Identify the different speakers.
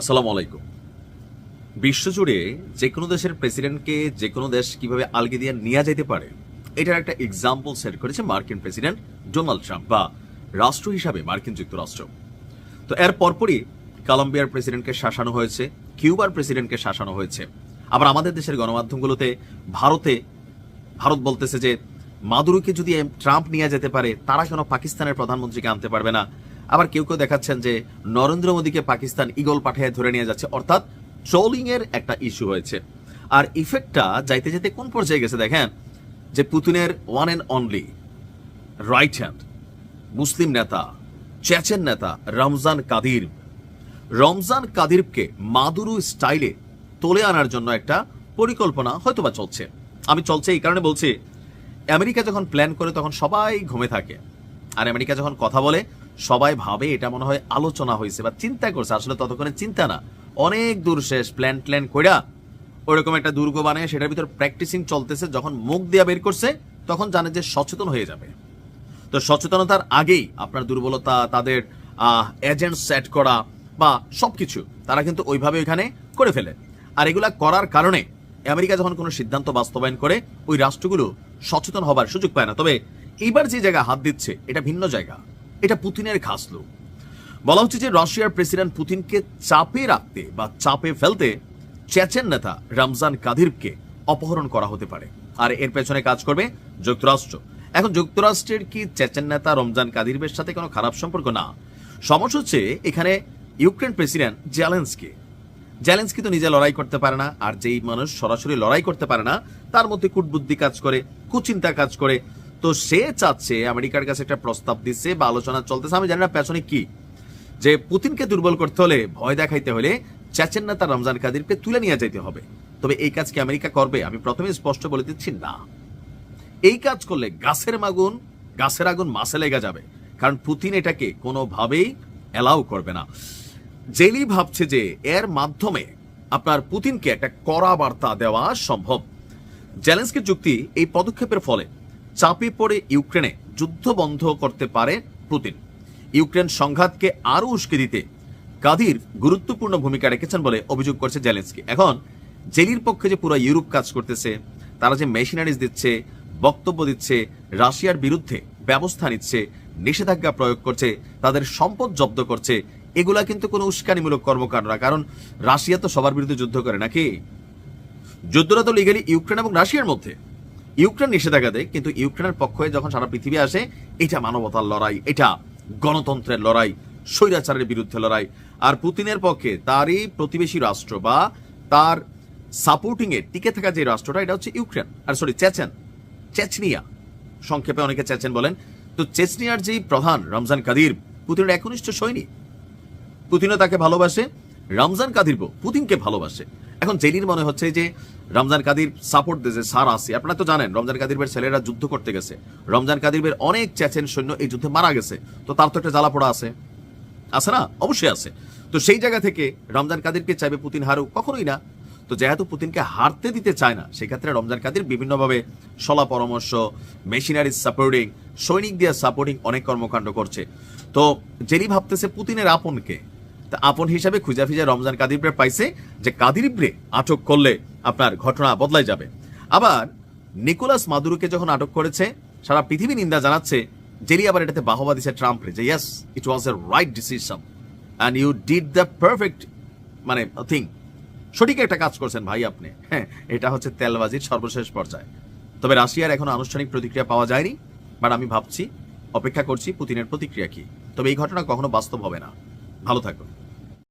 Speaker 1: আসসালামু আলাইকুম। বিশ্বজুড়ে যে কোনো দেশের প্রেসিডেন্টকে যে কোনো দেশ কীভাবে আলগে দিয়ে নিয়ে যেতে পারে, এটার একটা এক্সাম্পল সেট করেছে মার্কিন প্রেসিডেন্ট ডোনাল্ড ট্রাম্প বা রাষ্ট্র হিসাবে মার্কিন যুক্তরাষ্ট্র। তো এর পরপরই কলম্বিয়ার প্রেসিডেন্টকে শাসানো হয়েছে, কিউবার প্রেসিডেন্টকে শাসানো হয়েছে। আবার আমাদের দেশের গণমাধ্যমগুলোতে ভারতে, ভারত বলতেছে যে, মাদুরুকে যদি ট্রাম্প নিয়ে যেতে পারে, তারা কেন পাকিস্তানের প্রধানমন্ত্রীকে আনতে পারবে না? আবার কেউ কেউ দেখাচ্ছেন যে নরেন্দ্র মোদীকে পাকিস্তান ইগল পাঠিয়ে ধরে নিয়ে যাচ্ছে, অর্থাৎ ট্রোলিং এর একটা ইস্যু হয়েছে। আর ইফেক্টটা যাইতে যেতে কোন পর্যায়ে গেছে দেখেন, যে পুতিনের one and only right hand Muslim নেতা, চেচেন নেতা রমজান কাদির। রমজান কাদিরকে মাদুরু স্টাইলে তোলে আনার জন্য একটা পরিকল্পনা হয়তোবা চলছে। আমি চলছে এই কারণে বলছি, আমেরিকা যখন প্ল্যান করে তখন সবাই ঘুমে থাকে। আর আমেরিকা যখন কথা বলে সবাই ভাবে এটা মনে হয় আলোচনা হয়েছে বা চিন্তা করছে, আসলে ততক্ষণে চিন্তা না। অনেক দূর শেষ প্ল্যান প্ল্যান কইরা ওরকম একটা দুর্গ বানিয়ে সেটার ভিতর প্র্যাকটিসিং চলতেছে, যখন মুখ দিয়া বের করছে, তখন জানে যে সচেতন হয়ে যাবে। তো সচেতনতার আগেই আপনার দুর্বলতা, তাদের এজেন্ট সেট করা বা সবকিছু, তারা কিন্তু ওইভাবে ওইখানে করে ফেলে। আর এগুলা করার কারণে আমেরিকা যখন কোনো সিদ্ধান্ত বাস্তবায়ন করে, ওই রাষ্ট্রগুলো সচেতন হবার সুযোগ পায় না। তবে এইবার যে জায়গা হাত দিচ্ছে, এটা ভিন্ন জায়গা। এটা পুতিনের খাসলো বলা হচ্ছে যে রাশিয়ার প্রেসিডেন্ট পুতিনকে চাপে রাখতে বা চাপে ফেলতে চেচেন নেতা রমজান কাদিরকে অপহরণ করা হতে পারে। আর এর পেছনে কাজ করবে যুক্তরাষ্ট্র। এখন যুক্তরাষ্ট্রের কি চেচেন নেতা রমজান কাদিরের সাথে কোনো খারাপ সম্পর্ক? না। সমস্যা হচ্ছে এখানে ইউক্রেন প্রেসিডেন্ট জেলেন্সকি। জেলেন্সকি তো নিজে লড়াই করতে পারে না, আর যেই মানুষ সরাসরি লড়াই করতে পারে না, তার মধ্যে কূটবুদ্ধি কাজ করে, কুচিন্তা কাজ করে তো সে চাচ্ছে, আমেরিকার কাছে একটা প্রস্তাব দিচ্ছে বা আলোচনা চলতেছে, আমি জানি না পেছনে কি, যে পুতিনকে দুর্বল করতে হলে, ভয় দেখাইতে হলে চেচেন নেতা রমজান কাদিরকে তুলে নিয়ে যেতে হবে। তবে এই কাজ কি আমেরিকা করবে? আমি প্রথমে স্পষ্ট বলে দিচ্ছি, না। এই কাজ করলে গাছের মাগুন, গাছের আগুন মাসে লেগে যাবে। কারণ পুতিন এটাকে কোনোভাবেই অ্যালাউ করবে না। জেলি ভাবছে যে এর মাধ্যমে আপনার পুতিনকে একটা কড়া বার্তা দেওয়া সম্ভব। জেলেন্সকির যুক্তি এই পদক্ষেপের ফলে। চাপে পড়ে ইউক্রেনে যুদ্ধ বন্ধ করতে পারে পুতিন। ইউক্রেন সংঘাতকে আরও উস্কে দিতে কাদির গুরুত্বপূর্ণ ভূমিকা রেখেছেন বলে অভিযোগ করছে জেলেন্সকি। এখন জেলির পক্ষে যে পুরো ইউরোপ কাজ করতেছে, তারা যে মেশিনারিজ দিচ্ছে, বক্তব্য দিচ্ছে, রাশিয়ার বিরুদ্ধে ব্যবস্থা নিচ্ছে, নিষেধাজ্ঞা প্রয়োগ করছে, তাদের সম্পদ জব্দ করছে, এগুলা কিন্তু কোনো উস্কানিমূলক কর্মকাণ্ড না। কারণ রাশিয়া তো সবার বিরুদ্ধে যুদ্ধ করে নাকি? যুদ্ধটা তো লিগালি ইউক্রেন এবং রাশিয়ার মধ্যে। ইউক্রেন নিষেধাজ্ঞা দেয়, কিন্তু ইউক্রেনের পক্ষ যখন সারা পৃথিবী আসে, এটা মানবতার লড়াই, এটা গণতন্ত্রের লড়াই, স্বৈরাচারের বিরুদ্ধে লড়াই। আর পুতিনের পক্ষে তারই প্রতিবেশী রাষ্ট্র বা তার সাপোর্টিং এ টিকে থাকা যে রাষ্ট্রটা, এটা হচ্ছে ইউক্রেন। আর সরি চেচেন, চেচনিয়া। সংক্ষেপে অনেকে চেচেন বলেন। তো চেচনিয়ার যেই প্রধান রমজান কাদির, পুতিনের একনিষ্ঠ সৈনিক। পুতিনও তাকে ভালোবাসে, রমজান কাদিরও পুতিনকে ভালোবাসে। এখন জেনির মনে হচ্ছে যে রমজান কাদির সাপোর্ট দিয়েছে সার আসে আপনারা তো জানেন, রমজান কাদিরের ছেলেরা যুদ্ধ করতে গেছে। রমজান কাদিরের অনেক চেচেন সৈন্য এই যুদ্ধে মারা গেছে। তো তার তো একটা জ্বালা পোড়া আছে। আছে না? অবশ্যই আছে। তো সেই জায়গা থেকে রমজান কাদিরকে চাইবে পুতিন হারুক? কখনোই না। তো যেহেতু পুতিনকে হারতে দিতে চায় না, সেক্ষেত্রে রমজান কাদির বিভিন্নভাবে সলা পরামর্শ মেশিনারি সাপোর্টিং সৈনিক দিয়ে সাপোর্টিং অনেক কর্মকাণ্ড করছে। তো জেনি ভাবতেছে পুতিনের আপনকে। তা আপন হিসাবে খুঁজা ফিজা রমজান কাদিরকে পাইছে যে কাদিরকে আটক করলে আপনার ঘটনা বদলাই যাবে। আবার নিকোলাস মাদুরোকে যখন আটক করেছে, সারা পৃথিবী নিন্দা জানাচ্ছে জেলি আবার এটাতে বাহবা দিছে ট্রাম্পরে যে yes it was a right decision and you did the perfect মানে থিং সঠিক একটা কাজ করছেন ভাই আপনি। হ্যাঁ এটা হচ্ছে তেলবাজির সর্বশেষ পর্যায়ে। তবে রাশিয়ার এখন আনুষ্ঠানিক প্রতিক্রিয়া পাওয়া যায়নি, বাট আমি ভাবছি, অপেক্ষা করছি পুতিনের প্রতিক্রিয়া কি। তবে এই ঘটনা কখনো বাস্তব হবে না। ভালো থাকুন।